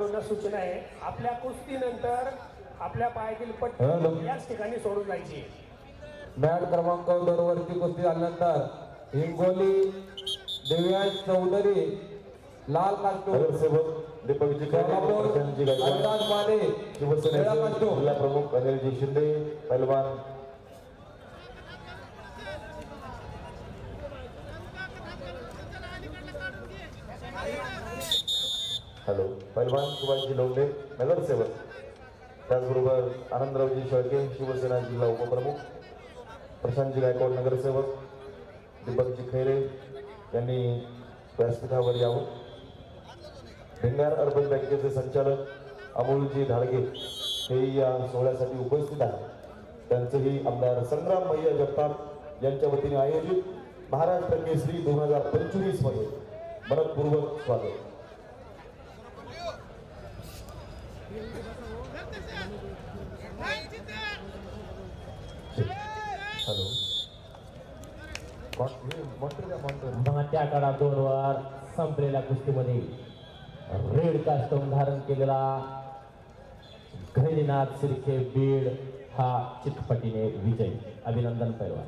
सूचना आहे. आपल्या कुस्तीनंतर आपल्या पायातील पट्टी. याच ठिकाणी सोडून जायची. मॅट क्रमांक दोन वरती कुस्ती झाल्यानंतर हिंगोली दिव्यांश चौधरी लाल गायकवाड अविनाश माने शिवसेनेचे जिल्हा प्रमुख अनिलजी शिंदे पैलवान हॅलो. पैलवान शिवाजी लोंढे नगरसेवक त्याचबरोबर आनंदरावजी शेळके शिवसेना जिल्हा उपप्रमुख. प्रशांतजी गायकवाड नगरसेवक दीपकजी खैरे यांनी व्यासपीठावर यावं. भिंगार अर्बन बँकेचे संचालक अमोलजी धाडगे हे या सोहळ्यासाठी उपस्थित आहेत. त्यांचंही आमदार संग्राम भैया जगताप यांच्या वतीने आयोजित महाराष्ट्र केसरी दोन हजार पंचवीसमध्ये मनपूर्वक स्वागत. हॅलो मॉन्टर द्या मॉन्टर मात्या काळा दोन वर संपलेल्या कुस्तीमध्ये रेड कास्टम धारण केलेला घैरीनाथ सिरखे बीड हा चितपटीने विजय. अभिनंदन पैलवान.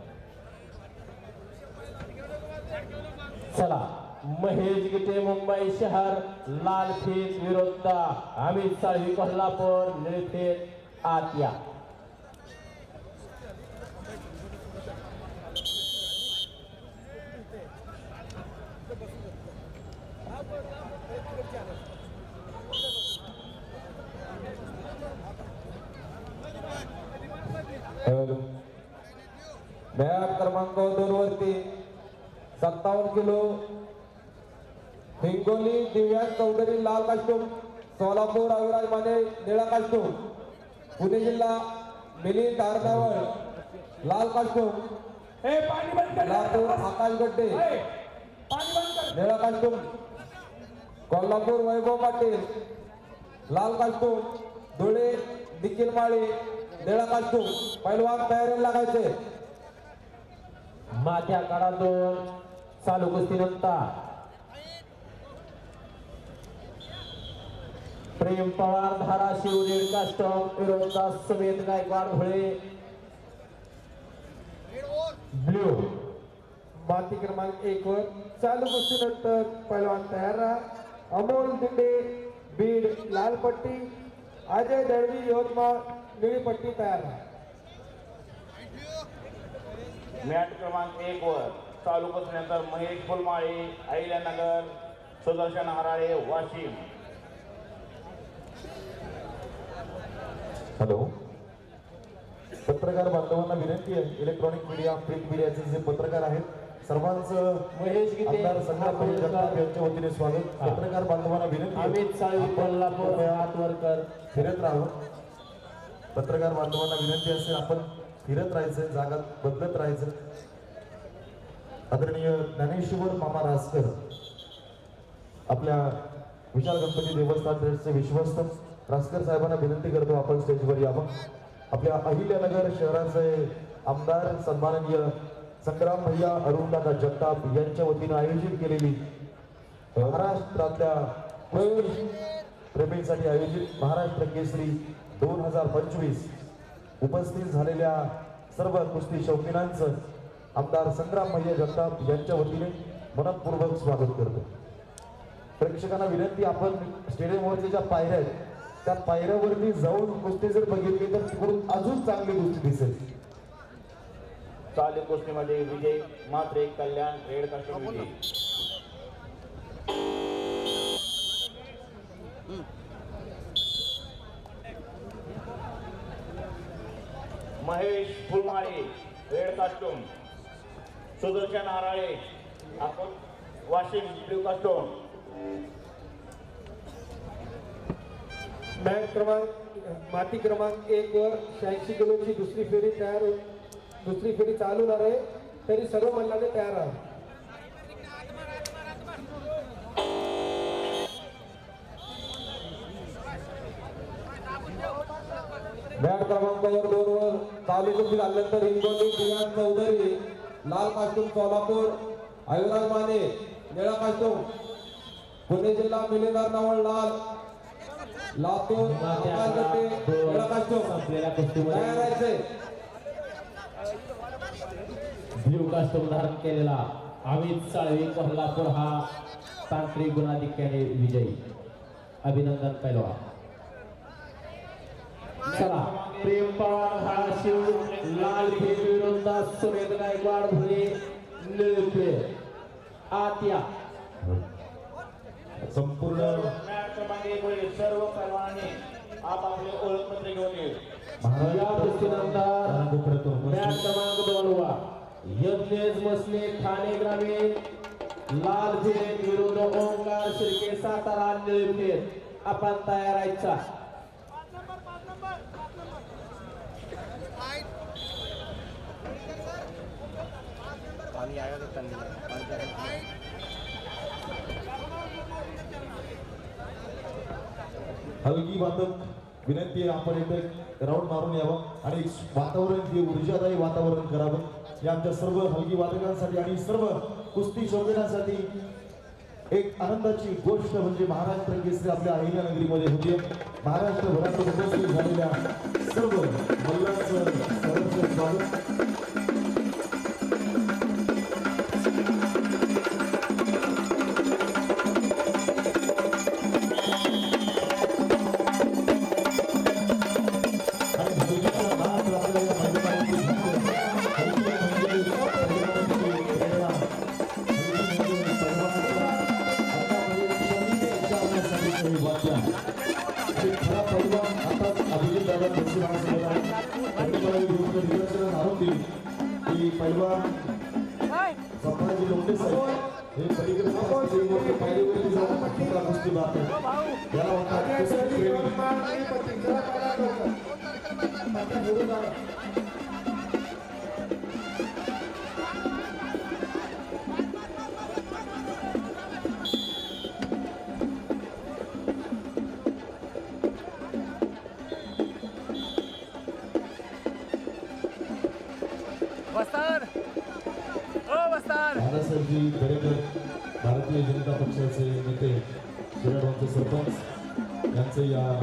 चला. महेश गिटे मुंबई शहर लाल फेज विरुद्ध अमित साळवी कोल्हापूर निळफेज आत्या. क्रमांक दोन वरती सत्तावन्न किलो हिंगोली दिव्यांश चौधरी लाल कास्टूम सोलापूर अविराज माने निळा कास्टूम. पुणे जिल्हा मिलिंद तारनावळ लाल कास्टूम. पाणी बंद कर. लातूर आकाश गड्डे. पाणी बंद कर. निळा कास्टूम. कोल्हापूर वैभव पाटील. लाल कास्टूम. धुळे निखिल माळी. निळा कास्टूम. पैलवान तयारीला लागायचे. माथ्या काळा दोन चालू कुस्तीनंतर प्रेम पवार धाराशिव रेड कास्टम समेत सुमेध गायकवाड धुळे ब्ल्यू. माती क्रमांक एक वर. चालू कुस्तीनंतर पैलवान तयार राहा. अमोल दिंडे बीड लाल पट्टी अजय दळवी यवतमाळ निळी पट्टी तयार राहा. मॅट क्रमांक एक वर. चालू बसल्यानंतर महेश फुलमाळे अहिल्यानगर सुदर्शन हराळे वाशिम हॅलो पत्रकार बांधवांना विनंती आहे. इलेक्ट्रॉनिक मीडिया प्रिंट मीडियाचे जे पत्रकार आहेत सर्वांचं महेश गीते, आमदार संग्राम भाई जगताप यांच्या वतीने स्वागत. पत्रकार बांधवांना विनंती. अमित साळवी आपण कोल्हापूर कृपया हातवरकर फिरत राहावं पत्रकार बांधवांना विनंती असेल आपण फिरत राहायचं जागा बदलत राहायचं. आदरणीय ज्ञानेश्वर मामा रासकर आपल्या विशाल गणपती देवस्थान ट्रस्टचे विश्वस्त रासकर साहेबांना विनंती करतो आपण स्टेजवर यावं. आपल्या अहिल्यानगर शहराचे आमदार सन्माननीय संग्राम भैया अरुणदादा जगताप यांच्या वतीनं आयोजित केलेली महाराष्ट्रातल्या प्रवेश प्रेमींसाठी आयोजित महाराष्ट्र केसरी दोन हजार पंचवीस उपस्थित झालेल्या सर्व कुस्ती शौकीनांचं आमदार संग्राम भैया जगताप यांच्या वतीने मनपूर्वक स्वागत करतो. प्रेक्षकांना विनंती आपण स्टेडियमवरच्या ज्या पायऱ्या आहेत त्या पायऱ्यावरती जाऊन कुस्ती जर बघितली तर तिकडून अजून चांगली कुस्ती दिसेल. चालू कुस्तीमध्ये विजय मात्र एक कल्याण रेड कास्टम विजय. महेश फुलमाळे रेड कास्टूम सुदर्शन हराळे आपण वाशिम ब्ल्यू कास्टूम मॅट क्रमांक माती क्रमांक एक वर शहाऐंशी किलोची दुसरी फेरी तयार होईल दुसरी फेरी चालू झाले आहे. तरी सर्व मल्लाने तयार राहा मॅट क्रमांकावर दोन वर चालू कुस्ती झाल्यानंतर हिंगोली दिव्यांग चौधरी लाल कास्टूम सोलापूर आयुराज माने निळा कास्टूम पुणे जिल्हा मिलेदार नवळ लाल. लातूर ब्ल्यू कास्टूम धारण केलेला अमित साळवी कोल्हापूर हा तांत्रिक गुणाधिक्याने विजयी. अभिनंदन पैलवान. चला प्रेम पवार हा शिव लाल विरुद्ध सुरेंद्र गायकवाड भुले निळफे आत्या संपूर्ण एक सर्व पैलवानांनी आपापले ओळखपत्र घेऊन येईल या कुस्तीनंतर मॅच क्रमांक दोन वा यज्ञेश मसले ठाणे ग्रामीण लाल फेर विरुद्ध ओंकार शिर्के सातारा आपण तयार राहायचा हलकी वादक विनंती आहे आपण इथे राऊंड मारून यावं आणि वातावरण हे ऊर्जादायी वातावरण करावं. या आमच्या सर्व हलकी वादकांसाठी आणि सर्व कुस्ती शौकीनांसाठी एक आनंदाची गोष्ट म्हणजे महाराष्ट्र केसरी आपल्या अहिल्यानगरीमध्ये होती. महाराष्ट्रभरातून उपस्थित झालेल्या सर्व मल्लांचं स्वागत. संभाजी लोंढे साहेब हे पलीकडे कुस्तीमध्ये पायरीवरील जाऊन मोठा कुस्ती बात आहे. याला म्हणतात आजय कुस्ती दळवी प्रेमी. यवतमाळ निळपट्टी चला पहिला लवकर. आता पुढे जा. दादासाहेबजी दरेकर भारतीय जनता पक्षाचे नेते शिराडवांचे सरपंच यांचे या